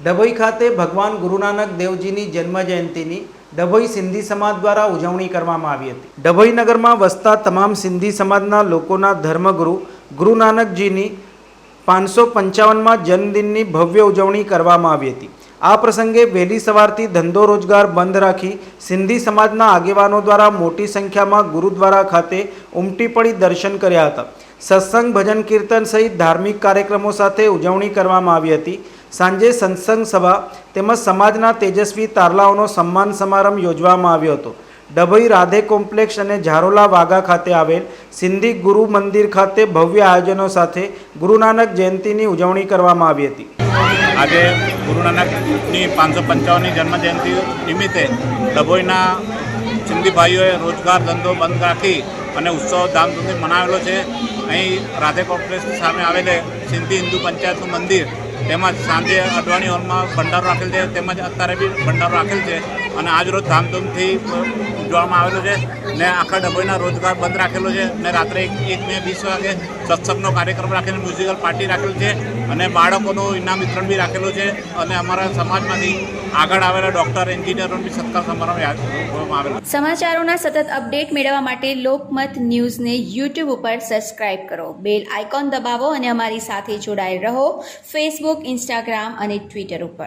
ડભોઈ ખાતે ભગવાન ગુરુ નાનક દેવજીની જન્મ જયંતિની ડભોઈ સિંધી સમાજ દ્વારા ઉજવણી કરવામાં આવી હતી. ડભોઈ નગરમાં વસતા તમામ સિંધી સમાજના લોકોના ધર્મગુરુ ગુરુ નાનકજીની પાંચસો પંચાવનમાં જન્મદિનની ભવ્ય ઉજવણી કરવામાં આવી હતી. આ પ્રસંગે વહેલી સવારથી ધંધો રોજગાર બંધ રાખી સિંધી સમાજના આગેવાનો દ્વારા મોટી સંખ્યામાં ગુરુદ્વારા ખાતે ઉમટી પડી દર્શન કર્યા હતા. સત્સંગ ભજન કીર્તન સહિત ધાર્મિક કાર્યક્રમો સાથે ઉજવણી કરવામાં આવી હતી. સાંજે સત્સંગ સભા તેમજ સમાજના તેજસ્વી તારલાઓનો સન્માન સમારંભ યોજવામાં આવ્યો હતો. ડભોઈ રાધે કોમ્પ્લેક્સ અને ઝારોલા વાઘા ખાતે આવેલ સિંધી ગુરુ મંદિર ખાતે ભવ્ય આયોજનો સાથે ગુરુ નાનક જયંતિની ઉજવણી કરવામાં આવી હતી. આજે ગુરુ નાનકની પાંચસો પંચાવનની જન્મજયંતિ નિમિત્તે ડભોઈના સિંધી ભાઈઓએ રોજગાર ધંધો બંધ રાખી અને ઉત્સવ ધામધૂમથી મનાવેલો છે. અહીં રાધે કોમ્પ્લેક્ષ સામે આવેલે સિંધી હિન્દુ પંચાયતનું મંદિર તેમજ સાંજે અડવાણી હોલમાં ભંડારો રાખેલ છે, તેમજ અત્યારે બી ભંડારો રાખેલ છે અને આજ રોજ ધામધૂમથી ઉજવવામાં આવેલો છે ને આખા ડભોઈના રોજગાર બંધ રાખેલો છે ને રાત્રે એક બે વીસ વાગે સત્સંગનો કાર્યક્રમ રાખીને મ્યુઝિકલ પાર્ટી રાખેલ છે અને બાળકોનું ઇનામ વિતરણ બી રાખેલું છે અને અમારા સમાજમાંથી આગળ આવેલા ડૉક્ટર એન્જિનિયરોનો બી સત્કાર સમારંભ આવેલો સમાચારોના સતત અપડેટ મેળવવા માટે લોકમત ન્યૂઝને યુટ્યુબ ઉપર સબસ્ક્રાઇબ કરો. બેલ આઇકોન દબાવો અને અમારી સાથે જોડાયેલ રહો. ફેસબુક ઇન્સ્ટાગ્રામ અને ટ્વિટર ઉપર.